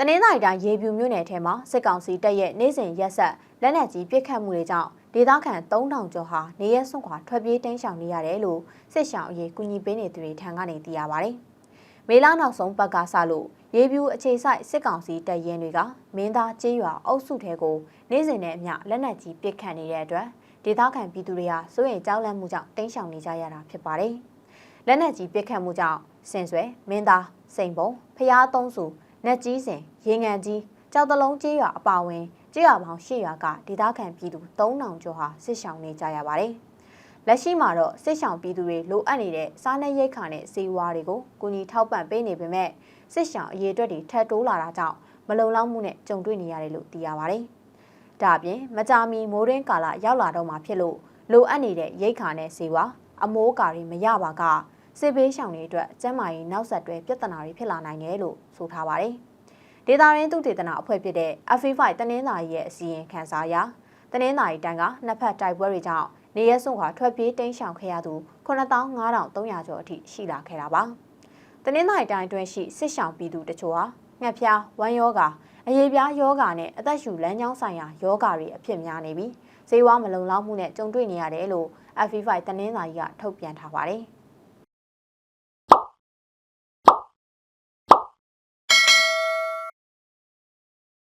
တနင်္သာရီတိုင်းရေပြူမြို့နယ်ထဲမှာစစ်ကောင်စီတပ်ရဲ့နေစဉ်ရက်ဆက်လက်နက်ကြီးပစ်ခတ်မှုတွေကြောင့်ဒေသခံ3000ကျော်ဟာနေရဲစွန့်ခွာထွက်ပြေးတိမ်းရှောင်နေရတယ်လို့စစ်ရှောင်အရေးကူညီပေးနေသူတွေထံကနေသိရပါဗျ။မေလနောက်ဆုံးပတ်ကစလို့ရေပြူအခြေဆိုင်စစ်ကောင်စီတပ်ရင်းတွေကမင်းသားကျေးရွာအုပ်စုထဲကိုနေစဉ်နဲ့အမျှလက်နက်ကြီးပစ်ခတ်နေတဲ့အတွက်ဒေသခံပြည်သူတွေဟာစိုးရိမ်ကြောက်လန့်မှုကြောင့်တိမ်းရှောင်နေကြရတာဖြစ်ပါတယ်။လက်နက်ကြီးပစ်ခတ်မှုကြောင့်စင်ဆွဲမင်းသားစိန်ပုံဖျားသုံးစု နက်ကြီးစင်ရေငံကြီးကြောက်တလုံးကျေးရွာအပါဝင်ကျေးရွာပေါင်း၈ရွာကဒေသခံပြည်သူ3000ကျော်ဟာစစ်ရှောင်နေကြရပါတယ်။လက်ရှိမှာတော့စစ်ရှောင်ပြည်သူတွေလိုအပ်နေတဲ့စားနပ်ရိက္ခာနဲ့စေဝါတွေကိုကူညီထောက်ပံ့ပေးနေပေမဲ့စစ်ရှောင်အရေးအတွက်တွေထပ်တိုးလာတာကြောင့်မလုံလောက်မှုနဲ့ကြုံတွေ့နေရတယ်လို့သိရပါတယ်။ဒါအပြင်မကြာမီမိုးရင်းကာလရောက်လာတော့မှဖြစ်လို့လိုအပ်နေတဲ့ရိက္ခာနဲ့စေဝါအမိုးအကာတွေမရပါက စစ်ဘေးရှောင်တွေအတွက်ကျန်းမာရေးနောက်ဆက်တွဲပြဿနာတွေဖြစ်လာနိုင်တယ်လို့ဆိုထားပါတယ်။ဒေတာရင်းသုတေသနအဖွဲ့ဖြစ်တဲ့ FA5 တနင်္သာရီရဲ့အစီရင်ခံစာအရတနင်္သာရီတိုင်းကနှစ်ဖက်တိုက်ပွဲတွေကြောင့်နေရဲစွန့်ခွာထွက်ပြေးတိမ်းရှောင်ခဲ့ရသူ95,300ကျော်အထိရှိလာခဲ့တာပါ။တနင်္သာရီတိုင်းအတွင်းရှိစစ်ရှောင်ပြည်သူတချို့ဟာငှက်ဖျားဝမ်းယောဂါအရေးပြားယောဂါနဲ့အသက်ရှူလမ်းကြောင်းဆိုင်ရာယောဂါတွေအဖြစ်များနေပြီးဈေးဝါမလုံလောက်မှုနဲ့ကြုံတွေ့နေရတယ်လို့ FA5 တနင်္သာရီကထုတ်ပြန်ထားပါတယ်။